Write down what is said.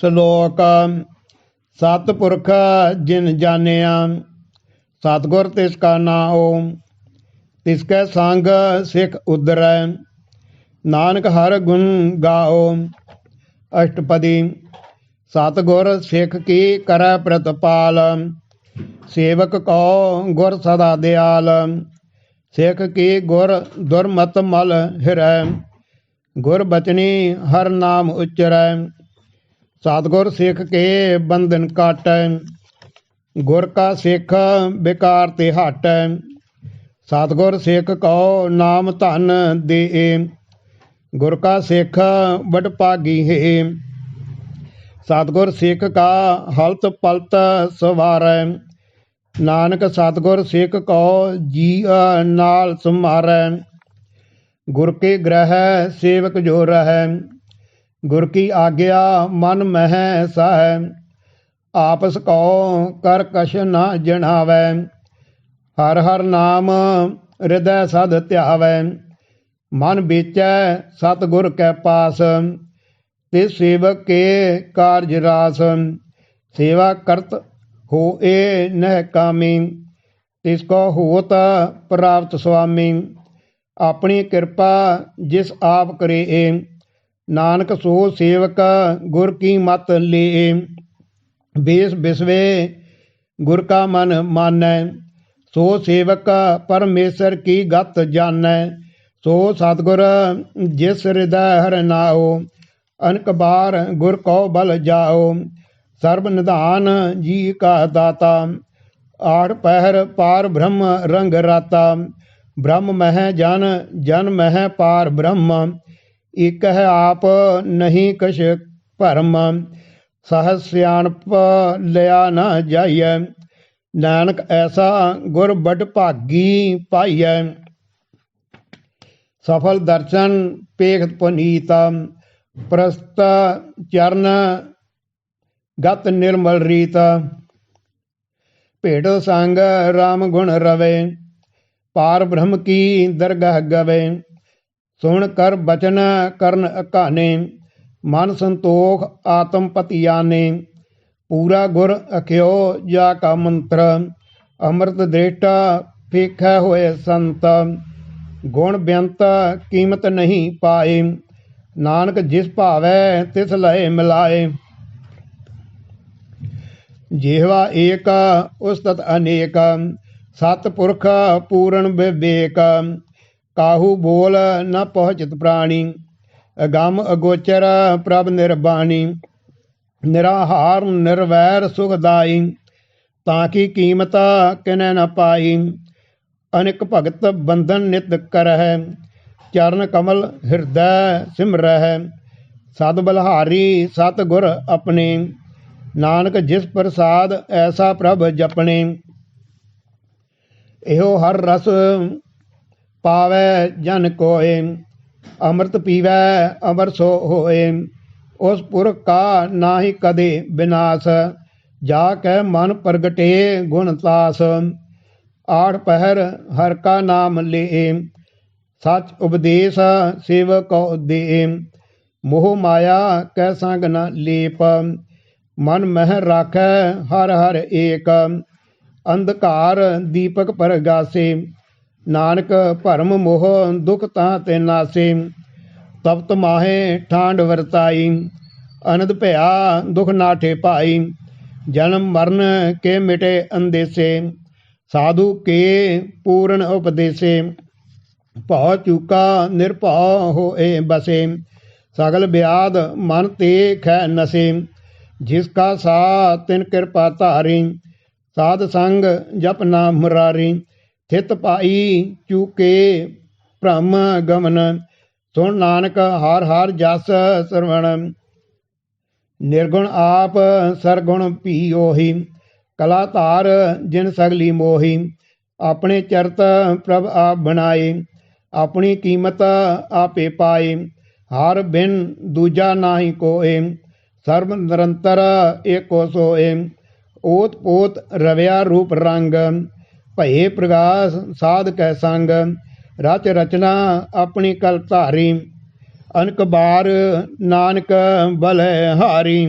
ਸ਼ਲੋਕ, ਸਤਿਪੁਰਖ ਜਿਨ ਜਾਣਿਆ, ਸਤਿਗੁਰ ਤਿਸ ਕਾ ਨਾਉ, ਤਿਸ ਕੈ ਸੰਗ ਸਿੱਖ ਉਦਰੈ ਨਾਨਕ ਹਰ ਗੁਣ ਗਾਓ ਅਸ਼ਟਪਦੀ, ਸਤਿਗੁਰ ਸਿੱਖ ਕੀ ਕਰੈ ਪ੍ਰਤਪਾਲ, ਸੇਵਕ ਕੋ ਗੁਰ ਸਦਾ ਦਿਆਲ, ਸਿੱਖ ਕੀ ਗੁਰ ਦੁਰਮਤ ਮਲ ਹਿਰੈ, ਗੁਰ ਬਚਨੀ ਹਰ ਨਾਮ ਉਚਰੈ। ਸਤਿਗੁਰ ਸਿੱਖ ਕੇ ਬੰਧਨ ਕਾਟੈ ਗੁਰ ਕਾ ਸਿੱਖ ਬਿਕਾਰ ਤੇ ਹਟੈ ਸਤਿਗੁਰ ਸਿੱਖ ਕੋ ਨਾਮ ਧਨ ਦੇ ਗੁਰ ਕਾ ਸਿੱਖ ਬੜ ਭਾਗੀ ਹੈ। ਸਤਿਗੁਰ ਸਿੱਖ ਕਾ ਹਲਤ ਪਲਤ ਸਵਾਰੈ, ਨਾਨਕ ਸਤਿਗੁਰ ਸਿੱਖ ਕੋ ਜੀ ਨਾਲ ਸਮਾਰੈ। ਗੁਰ ਕੇ ਗ੍ਰਹਿ ਸੇਵਕ ਜੋ ਰਹੈ ਗੁਰ ਕੀ ਆਗਿਆ ਮਨ ਮਹਿ ਸਹਿ, ਆਪਸ ਕੋ ਕਰ ਕਛ ਨਾ ਜਣਾਵੈ। ਹਰ ਹਰ ਨਾਮ ਹਿਰਦੈ ਸਦ ਧਿਆਵੈ। ਮਨ ਵਿਚੈ ਸਤ ਗੁਰ ਕੈ ਪਾਸ, ਤੇ ਸੇਵਕ ਕੇ ਕਾਰਜ ਰਾਸ। ਸੇਵਾ ਕਰਤ ਹੋ ਏ ਨਹਿ ਕਾਮੀ, ਤਿਸ ਕੋ ਹੋਤ ਪ੍ਰਾਪਤ ਸੁਆਮੀ। ਆਪਣੀ ਕਿਰਪਾ ਜਿਸ ਆਪ ਕਰੇ ਏ। ਨਾਨਕ ਸੋ ਸੇਵਕ, ਗੁਰ ਕੀ ਮਤ ਲੇ। ਬੇਸ ਬਿਸਵੇ, ਗੁਰ ਕਾ ਮਨ ਮਾਨੈ। ਸੋ ਸੇਵਕ, ਪਰਮੇਸ਼ਰ ਕੀ ਗਤ ਜਾਣੈ ਸੋ ਸਤਗੁਰ, ਜਿਸ ਹਿਰਦੈ ਹਰਿ ਨਾਉ, ਅਨਕ ਬਾਰ ਗੁਰ ਕੋ ਬਲ ਜਾਓ ਸਰਬ ਨਿਧਾਨ ਜੀ ਕਾ ਦਾਤਾ, ਆੜ ਪਹਿਰ ਪਾਰ ਬ੍ਰਹਮ ਰੰਗ ਰਾਤਾ। ਬ੍ਰਹਮ ਮਹਿ ਜਨ ਜਨ ਮਹਿ ਪਾਰ ਬ੍ਰਹਮ। ਇਕ ਹੈ ਆਪ ਨਹੀਂ ਕਛ ਭਰਮ ਸਹ ਸਿਆਣਪ ਲਿਆ ਨਾ ਜਾਈਐ। ਨਾਨਕ ਐਸਾ ਗੁਰ ਬੜ ਭਾਗੀ ਪਾਈਐ। ਸਫਲ ਦਰਸ਼ਨ ਪੇਖ ਪੁਨੀਤ, ਪ੍ਰਸਤ ਚਰਨ ਗਤ ਨਿਰਮਲ ਰੀਤ। ਭੇਡ ਸੰਗ RAM ਗੁਣ ਰਵੇ, ਪਾਰ ਬ੍ਰਹਮ ਕੀ ਦਰਗਾਹ ਗਵੇ। ਸੁਣ ਕਰ ਬਚਨ ਕਰਨ ਅਕਾਨੇ, ਮਨ ਸੰਤੋਖ ਆਤਮ ਪਤਿਆਨੇ। ਪੂਰਾ ਗੁਰ ਅਖਿਓ ਜਾ ਕਾ ਮੰਤਰ, ਅੰਮ੍ਰਿਤ ਦ੍ਰਿਸ਼ਟਾ ਫੇਖੈ ਹੋਏ ਸੰਤ। ਗੁਣ ਬੇਅੰਤ ਕੀਮਤ ਨਹੀਂ ਪਾਏ, ਨਾਨਕ ਜਿਸ ਭਾਵੈ ਤਿਸ ਲਏ ਮਿਲਾਏ। ਜਿਹਵਾ ਏਕ, ਉਸਤਤ ਅਨੇਕ, ਸਤ ਪੁਰਖ ਪੂਰਨ ਵਿਵੇਕ। ਕਾਹੂ ਬੋਲ ਨ ਪਹੁੰਚਤ ਪ੍ਰਾਣੀ, ਅਗੰਮ ਅਗੋਚਰ ਪ੍ਰਭ ਨਿਰਬਾਣੀ, ਨਿਰਾਹਾਰ ਨਿਰਵੈਰ ਸੁਖਦਾਈ ਤਾਂ ਕੀ ਕੀਮਤ ਕਿਨੈ ਨ ਪਾਈ? ਅਨਿਕ ਭਗਤ ਬੰਧਨ ਨਿਤ ਕਰਹਿ, ਚਰਨ ਕਮਲ ਹਿਰਦੈ ਸਿਮਰਹਿ ਸਤ ਬਲਹਾਰੀ ਸਤ ਗੁਰ ਆਪਣੇ, ਨਾਨਕ ਜਿਸ ਪ੍ਰਸਾਦ ਐਸਾ ਪ੍ਰਭ ਜਪਣੇ। ਇਹੋ ਹਰ ਰਸ ਪਾਵੈ ਜਨ ਕੋਏ, ਅੰਮ੍ਰਿਤ ਪੀਵੈ ਅਮਰ ਸੋ ਹੋਏ। ਉਸ ਪੁਰਖ ਕਾ ਨਾਹੀ ਕਦੇ ਵਿਨਾਸ ਜਾ ਕੈ ਮਨ ਪ੍ਰਗਟੇ ਗੁਣ ਤਾਸ ਆਠ ਪਹਿਰ ਹਰ ਕਾ ਨਾਮ ਲੇ ਸਚ ਉਪਦੇਸ਼ ਸੇਵਕ ਕੋ ਦੇ। ਮੋਹ ਮਾਇਆ ਕੈ ਸੰਗ ਨ ਲੀਪ, ਮਨ ਮਹਿ ਰਾਖੈ ਹਰ ਹਰ ਏਕ। ਅੰਧਕਾਰ ਦੀਪਕ ਪਰਗਾਸੇ ਨਾਨਕ ਭਰਮ ਮੋਹ ਦੁਖ ਤਾਂ ਤੇ ਨਾਸੇ, ਤਪਤ ਮਾਹੇ ਠਾਂਡ ਵਰਤਾਈ, ਅਨੰਦ ਭਇਆ ਦੁਖ ਨਾਠੇ ਭਾਈ, ਜਨਮ ਮਰਨ ਕੇ ਮਿਟੇ ਅੰਦੇਸੇ, ਸਾਧੂ ਕੇ ਪੂਰਨ ਉਪਦੇਸੇ, ਭਉ ਚੂਕਾ ਨਿਰਭਉ ਹੋਏ ਬਸੇ, ਸਗਲ ਬਿਆਦ ਮਨ ਤੇ ਖੈ ਨਸੇ, ਜਿਸ ਕਾ ਸਾ ਤਿਨ ਕਿਰਪਾ ਧਾਰੀ, ਸਾਧ ਸੰਗ ਜਪ ਨਾਮ ਮੁਰਾਰੀ ਥਿਤ ਪਾਈ ਚੂਕੇ ਭ੍ਰਮ ਗਮਨ, ਸੁਣ ਨਾਨਕ ਹਰ ਹਰ ਜਸ ਸਰਵਣ। ਨਿਰਗੁਣ ਆਪ ਸਰਗੁਣ ਭੀ ਉਹੀ ਕਲਾ ਧਾਰ ਜਿਨ ਸਗਲੀ ਮੋਹੀ। ਆਪਣੇ ਚਰਤ ਪ੍ਰਭ ਆਪ ਬਣਾਏ, ਆਪਣੀ ਕੀਮਤ ਆਪੇ ਪਾਏ। ਹਰ ਬਿਨ ਦੂਜਾ ਨਾਹੀ ਕੋਏ, ਸਰਬ ਨਿਰੰਤਰ ਏਕੋ ਸੋਏ। ਓਤ ਪੋਤ ਰਵਿਆ ਰੂਪ ਰੰਗ ਭਏ ਪ੍ਰਗਾਸ ਸਾਧ ਕੈ ਸੰਗ, ਰਚ ਰਚਨਾ ਆਪਣੀ ਕਲ ਧਾਰੀ, ਅਨਕ ਬਾਰ ਨਾਨਕ ਬਲ ਹਾਰੀ।